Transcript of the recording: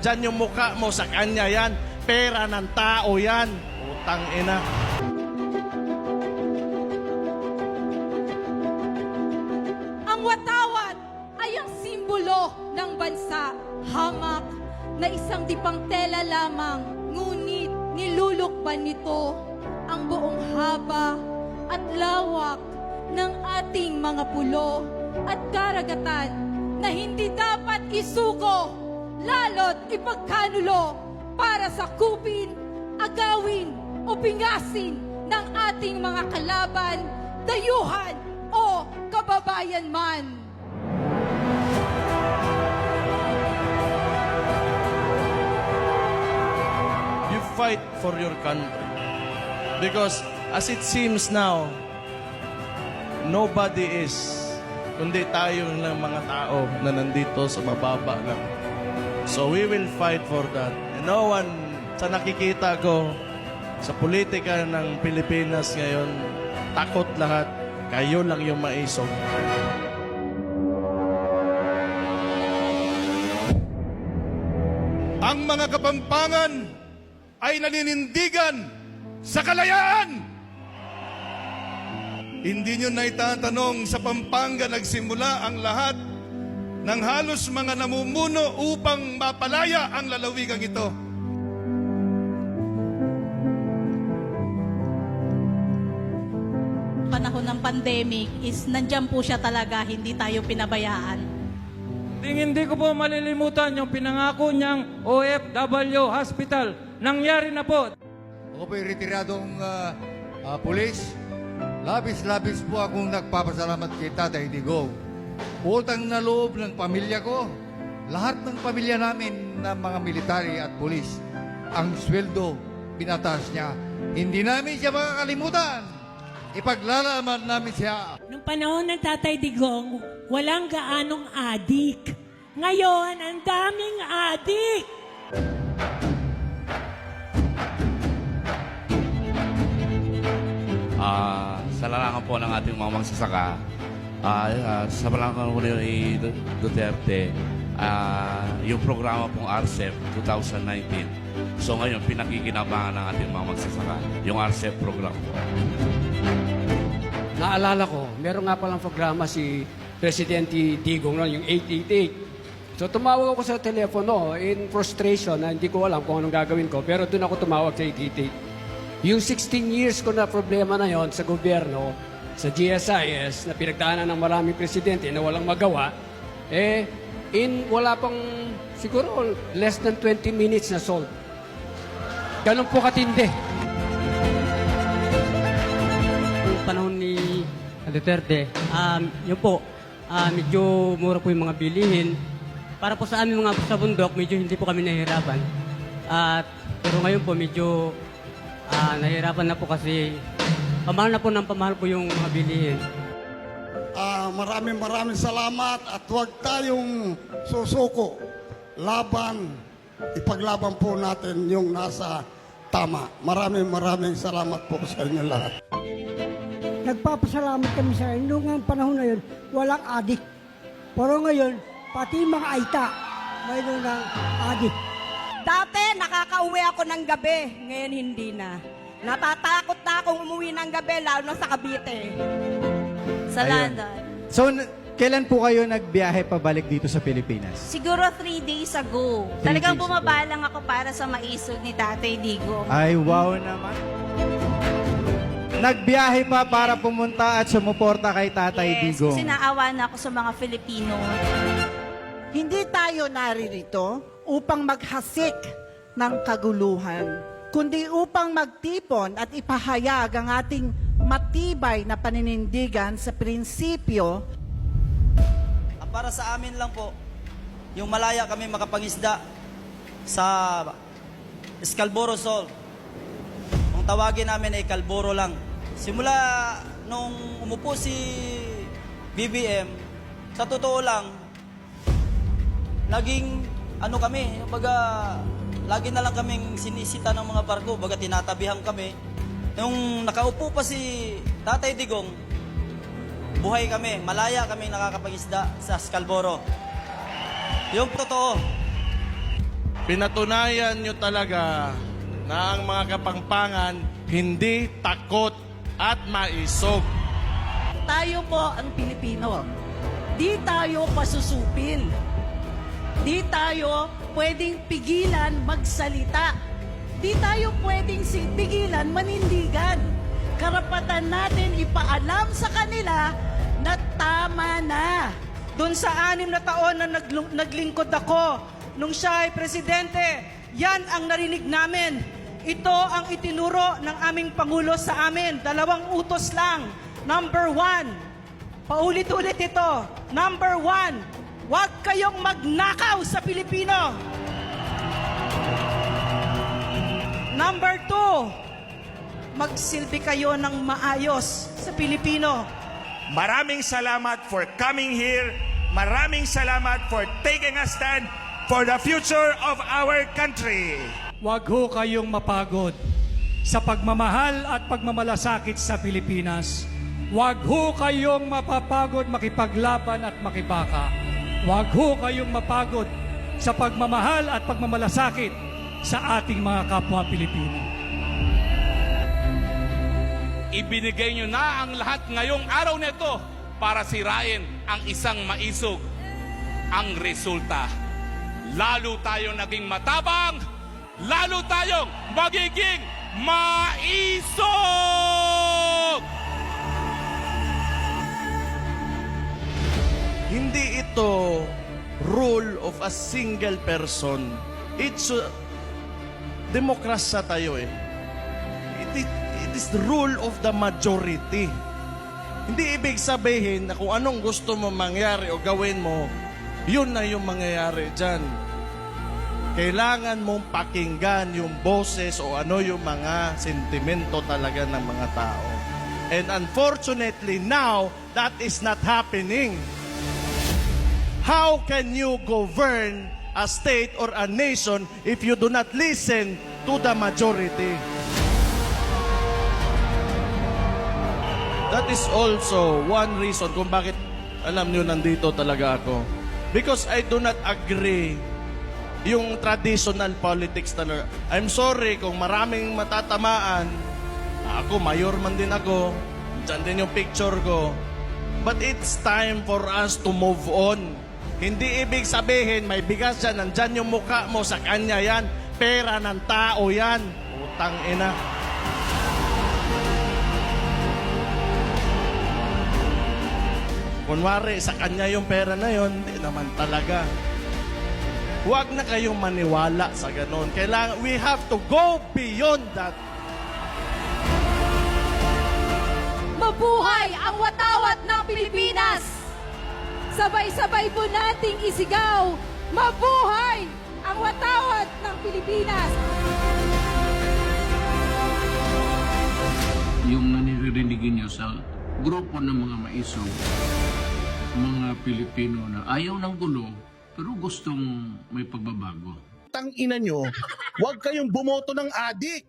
Diyan yung mukha mo sa kanya yan. Pera ng tao yan. Utang ina. Ang watawat ay ang simbolo ng bansa. Hamak na isang dipang tela lamang, ngunit nilulukban nito ang buong haba at lawak ng ating mga pulo at karagatan na hindi dapat isuko, lalo't ipagkanulo para sa kupin, agawin o pingasin ng ating mga kalaban, dayuhan o kababayan man. You fight for your country. Because as it seems now, nobody is kundi tayo ng mga tao na nandito sa mababa lang. So we will fight for that. And no one sa nakikita ko sa politika ng Pilipinas ngayon, takot lahat. Kayo lang yung maisog. Ang mga kapampangan ay naninindigan sa kalayaan. Hindi nyo na itatanong sa Pampanga nagsimula ang lahat ng halos mga namumuno upang mapalaya ang lalawigang ito. panahon ng pandemic is nandyan po siya talaga, hindi tayo pinabayaan. Ting hindi ko po malilimutan yung pinangako niyang OFW Hospital. Nangyari na po. Ako po'y retiradong uh, uh, pulis. Labis-labis po akong nagpapasalamat kay Tatay Digong. Utang na loob ng pamilya ko. Lahat ng pamilya namin ng mga military at pulis, ang sweldo, pinataas niya. Hindi namin siya makakalimutan. Ipaglalaman namin siya. Nung panahon ng Tatay Digong, walang gaanong adik. Ngayon, ang daming adik. Ah, sa larangan po ng ating mga magsasaka, ah, ah, sa larangan po ni Du- Duterte, ah, yung programa pong RCEP 2019. So ngayon, pinakikinabangan ng ating mga magsasaka, yung RCEP program po. Naalala ko, meron nga palang programa si Presidente Digong noon, yung 888. So tumawag ako sa telepono in frustration na hindi ko alam kung anong gagawin ko. Pero doon ako tumawag sa 888. Yung 16 years ko na problema na yon sa gobyerno, sa GSIS, na pinagdaanan ng maraming presidente na walang magawa, eh, in wala pang siguro less than 20 minutes na solved. Ganun po katindi. Yung panahon ni Duterte, um, yun po, ah, medyo mura po yung mga bilihin. Para po sa amin mga sa bundok, medyo hindi po kami nahihirapan. At pero ngayon po medyo ah, nahihirapan na po kasi pamahal na po ng pamahal po yung mga bilihin. Ah, maraming maraming salamat at huwag tayong susuko. Laban, ipaglaban po natin yung nasa tama. Maraming maraming salamat po sa inyo lahat. Nagpapasalamat kami sa inyo. Noong ang panahon na yun, walang adik. Pero ngayon, pati mga aita, mayroon ng adik. Dati nakakauwi ako ng gabi, ngayon hindi na. Natatakot na akong umuwi ng gabi, lalo na sa Cavite. Sa Ayun. London. So, n- kailan po kayo nagbiyahe pabalik dito sa Pilipinas? Siguro three days ago. Three Talagang days bumaba lang ako para sa maisog ni Tatay Digo. Ay, wow naman. Nagbiyahe pa para pumunta at sumuporta kay Tatay yes, Digong. kasi naawa na ako sa mga Filipino. Hindi tayo naririto upang maghasik ng kaguluhan, kundi upang magtipon at ipahayag ang ating matibay na paninindigan sa prinsipyo Para sa amin lang po, yung malaya kami makapangisda sa Scalboro Sol. Ang tawagin namin ay Calboro lang. Simula nung umupo si BBM, sa totoo lang, naging ano kami, baga lagi na lang kaming sinisita ng mga barko, baga tinatabihan kami. Nung nakaupo pa si Tatay Digong, buhay kami, malaya kami nakakapangisda sa Scalboro. Yung totoo, pinatunayan nyo talaga na ang mga kapangpangan hindi takot at maisog. Tayo po ang Pilipino. Di tayo pasusupil. Di tayo pwedeng pigilan magsalita. Di tayo pwedeng pigilan manindigan. Karapatan natin ipaalam sa kanila na tama na. Doon sa anim na taon na naglingkod ako, nung siya ay presidente, yan ang narinig namin. Ito ang itinuro ng aming Pangulo sa amin. Dalawang utos lang. Number one, paulit-ulit ito. Number one, huwag kayong magnakaw sa Pilipino. Number two, magsilbi kayo ng maayos sa Pilipino. Maraming salamat for coming here. Maraming salamat for taking a stand for the future of our country. Huwag ho kayong mapagod sa pagmamahal at pagmamalasakit sa Pilipinas. Huwag ho kayong mapapagod makipaglaban at makibaka. Huwag ho kayong mapagod sa pagmamahal at pagmamalasakit sa ating mga kapwa Pilipino. Ibinigay nyo na ang lahat ngayong araw nito para sirain ang isang maisog. Ang resulta, lalo tayong naging matabang, lalo tayong magiging maisog! Hindi ito rule of a single person. It's uh, demokrasya tayo eh. It, it, it is the rule of the majority. Hindi ibig sabihin na kung anong gusto mo mangyari o gawin mo, yun na yung mangyayari dyan. Kailangan mong pakinggan yung boses o ano yung mga sentimento talaga ng mga tao. And unfortunately now, that is not happening. How can you govern a state or a nation if you do not listen to the majority? That is also one reason kung bakit alam niyo nandito talaga ako. Because I do not agree yung traditional politics talaga. I'm sorry kung maraming matatamaan. Ako, mayor man din ako. Diyan din yung picture ko. But it's time for us to move on. Hindi ibig sabihin, may bigas yan, nandyan yung mukha mo, sa kanya yan. Pera ng tao yan. Utang ina. Kunwari, sa kanya yung pera na yon, hindi naman talaga. Huwag na kayong maniwala sa ganon. Kailangan, we have to go beyond that. Mabuhay ang watawat ng Pilipinas! Sabay-sabay po nating isigaw, Mabuhay ang watawat ng Pilipinas! Yung nanirinig niyo sa grupo ng mga maisog, mga Pilipino na ayaw ng gulo, pero gustong may pagbabago. Tang ina nyo, huwag kayong bumoto ng adik.